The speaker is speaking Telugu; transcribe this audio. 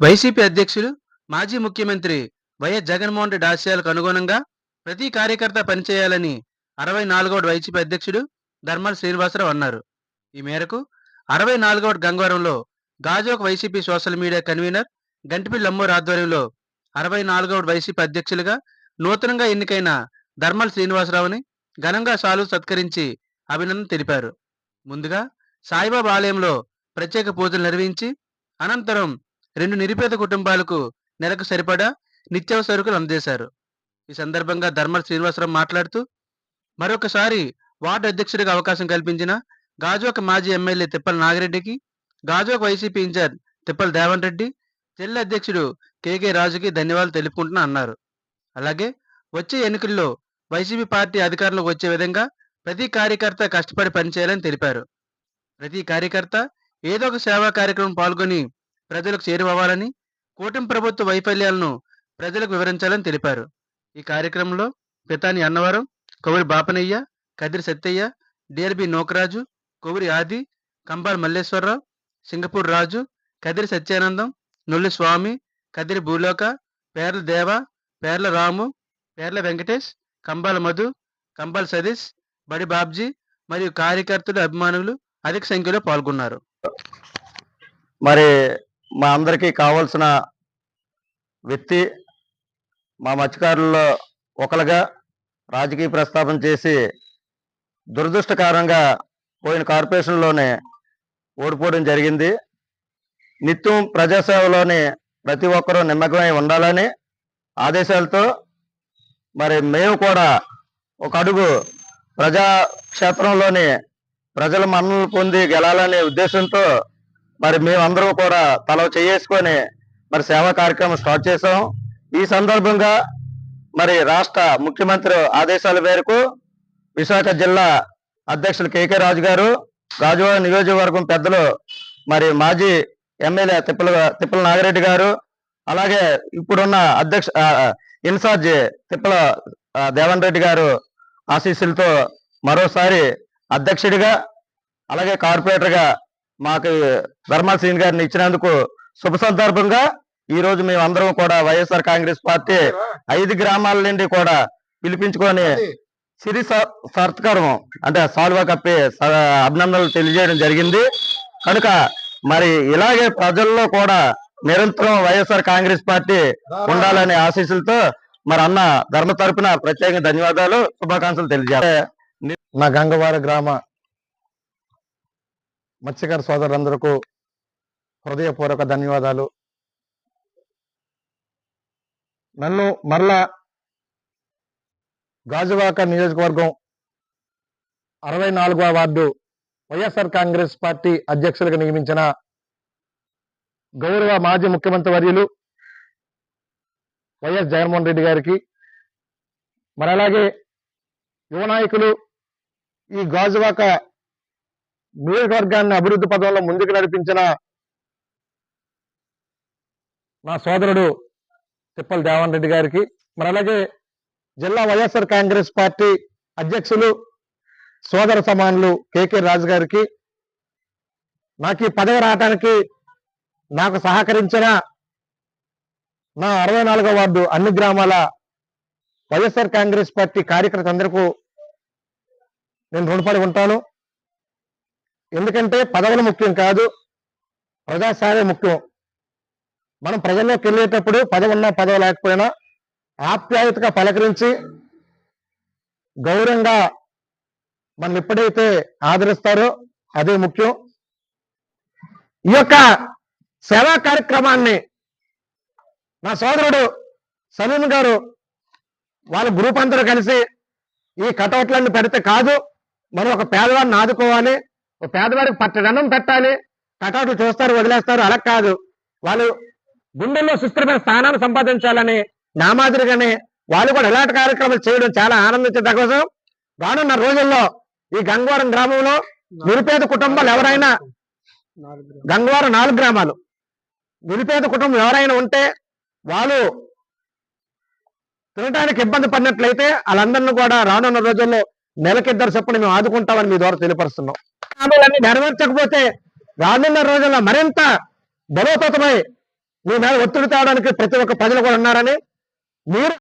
వైసీపీ అధ్యక్షులు మాజీ ముఖ్యమంత్రి వైఎస్ జగన్మోహన్ రెడ్డి ఆశయాలకు అనుగుణంగా ప్రతి కార్యకర్త పనిచేయాలని అరవై నాలుగవ వైసీపీ అధ్యక్షుడు ధర్మాల శ్రీనివాసరావు అన్నారు. ఈ మేరకు అరవై నాలుగవ గంగవరంలో గాజోక్ YCP social media convener Gantipilli Ammoru ఆధ్వర్యంలో అరవై నాలుగవ వైసీపీ అధ్యక్షులుగా నూతనంగా ఎన్నికైన ధర్మల్ శ్రీనివాసరావుని ఘనంగా సాలు సత్కరించి అభినందన తెలిపారు. ముందుగా సాయిబాబా ఆలయంలో ప్రత్యేక పూజలు నిర్వహించి అనంతరం రెండు నిరుపేద కుటుంబాలకు నెలకు సరిపడా నిత్యావసరకులు అందజేశారు. ఈ సందర్భంగా ధర్మల శ్రీనివాసరావు మాట్లాడుతూ మరొకసారి వార్డు అధ్యక్షుడిగా అవకాశం కల్పించిన గాజువాక మాజీ ఎమ్మెల్యే తిప్పల నాగిరెడ్డికి గాజోక వైసీపీ ఇన్ఛార్జ్ తిప్పల దేవన్ రెడ్డి జిల్లా అధ్యక్షుడు కేకే రాజుకి ధన్యవాదాలు తెలుపుకుంటున్నా అన్నారు. అలాగే వచ్చే ఎన్నికల్లో వైసీపీ పార్టీ అధికారంలోకి వచ్చే విధంగా ప్రతి కార్యకర్త కష్టపడి పనిచేయాలని తెలిపారు. ప్రతి కార్యకర్త ఏదో ఒక సేవా కార్యక్రమం పాల్గొని ప్రజలకు చేరువవ్వాలని కూటమి ప్రభుత్వ వైఫల్యాలను ప్రజలకు వివరించాలని తెలిపారు. ఈ కార్యక్రమంలో Pithani Annavaram Kovvari Bapanayya Kadiri Sattayya D R B Nokaraju Kovvari Adi Kambal Malleswararao Singapore Raju Kadiri Satyanandam Nolli Swamy Kadiri Bhuloka Perla Deva పేర్ల రాము పేర్ల వెంకటేష్ కంబాల మధు కంబాల సతీష్ బడి బాబ్జీ మరియు కార్యకర్తలు అభిమానులు అధిక సంఖ్యలో పాల్గొన్నారు. మరి మా అందరికీ కావాల్సిన వ్యక్తి మా మత్స్యకారుల్లో ఒకరుగా రాజకీయ ప్రస్తాపన చేసి దురదృష్టకరంగా పోయిన కార్పొరేషన్లోనే ఓడిపోవడం జరిగింది. నిత్యం ప్రజాసేవలోని ప్రతి ఒక్కరూ నిమ్మకమై ఉండాలని ఆదేశాలతో మరి మేము కూడా ఒక అడుగు ప్రజాక్షేత్రంలోని ప్రజల మన్నలు పొంది గెలాలనే ఉద్దేశంతో మరి మేమందరం కూడా తల చేసుకొని మరి సేవా కార్యక్రమం స్టార్ట్ చేసాం ఈ సందర్భంగా మరి రాష్ట్ర ముఖ్యమంత్రి ఆదేశాల మేరకు విశాఖ జిల్లా అధ్యక్షులు కేకే రాజు గారు రాజువాడ నియోజకవర్గం పెద్దలు మరి మాజీ ఎమ్మెల్యే తిప్పల తిప్పల నాగిరెడ్డి గారు అలాగే ఇప్పుడున్న అధ్యక్ష ఇన్ఛార్జ్ తిప్పల దేవన్ రెడ్డి గారు ఆశీస్సులతో మరోసారి అధ్యక్షుడిగా అలాగే కార్పొరేటర్గా మాకు ధర్మాల్ గారిని ఇచ్చినందుకు శుభ సందర్భంగా ఈ రోజు మేము అందరం కూడా వైఎస్ఆర్ కాంగ్రెస్ పార్టీ ఐదు గ్రామాల నుండి కూడా పిలిపించుకొని సిరి స- సత్కారం అంటే సాల్వా కప్పి అభినందనలు తెలియజేయడం జరిగింది. కనుక మరి ఇలాగే ప్రజల్లో కూడా నిరంతరం వైఎస్ఆర్ కాంగ్రెస్ పార్టీ ఉండాలనే ఆశీస్సులతో మరి అన్న ధర్మ తరపున ప్రత్యేక ధన్యవాదాలు శుభాకాంక్షలు తెలియజేయాలి నా గంగవార గ్రామ మత్స్యకార సోదరులందరకు హృదయపూర్వక ధన్యవాదాలు. నన్ను మరలా గాజువాక నియోజకవర్గం అరవై నాలుగవ వార్డు వైఎస్ఆర్ కాంగ్రెస్ పార్టీ అధ్యక్షులుగా నియమించిన గౌరవ మాజీ ముఖ్యమంత్రి వర్యులు వైఎస్ జగన్మోహన్ రెడ్డి గారికి మరి అలాగే యువ నాయకులు ఈ గాజువాక నియోజకవర్గాన్ని అభివృద్ధి పదంలో ముందుకు నడిపించిన నా సోదరుడు తిప్పల దేవన్ రెడ్డి గారికి మరి అలాగే జిల్లా వైఎస్ఆర్ కాంగ్రెస్ పార్టీ అధ్యక్షులు సోదర సమానులు కేకే రాజు గారికి నాకు ఈ పదవి రావడానికి నాకు సహకరించిన నా అరవై నాలుగో వార్డు అన్ని గ్రామాల వైఎస్ఆర్ కాంగ్రెస్ పార్టీ కార్యకర్త అందరికీ నేను రుణపడి ఉంటాను. ఎందుకంటే పదవులు ముఖ్యం కాదు ప్రజాసేవే ముఖ్యం. మనం ప్రజల్లోకి వెళ్ళేటప్పుడు పదవి ఉన్నా పదవి లేకపోయినా ఆప్యాయతగా పలకరించి గౌరవంగా మనం ఎప్పుడైతే ఆదరిస్తారో అదే ముఖ్యం. ఈ యొక్క సేవా కార్యక్రమాన్ని నా సోదరుడు సలీం గారు వాళ్ళ గ్రూప్ అందరూ కలిసి ఈ కటౌట్లన్నీ పెడితే కాదు మనం ఒక పేదవాడిని ఆదుకోవాలి. పేదవాడికి పట్టదన్నం పెట్టాలి. కటాటు చూస్తారు వదిలేస్తారు అలా కాదు. వాళ్ళు గుండెల్లో సుస్థిరమైన స్థానాన్ని సంపాదించాలని నా మాదిరిగానే వాళ్ళు కూడా ఇలాంటి కార్యక్రమాలు చేయడం చాలా ఆనందించే విషయం. రానున్న రోజుల్లో ఈ గంగవరం గ్రామంలో నిరుపేద కుటుంబాలు ఎవరైనా గంగవరం నాలుగు గ్రామాలు. నిరుపేద కుటుంబం ఎవరైనా ఉంటే వాళ్ళు తినడానికి ఇబ్బంది పడినట్లయితే వాళ్ళందరినీ కూడా రానున్న రోజుల్లో నెలకిద్దరు చొప్పున మేము ఆదుకుంటామని మీ ద్వారా తెలియపరుస్తున్నాం. హామీలన్నీ నెరవేర్చకపోతే రానున్న రోజుల్లో మరింత బలోపేతమై మీ మీద ఒత్తిడి తేవడానికి ప్రతి ఒక్క ప్రజలు కూడా ఉన్నారని మీరు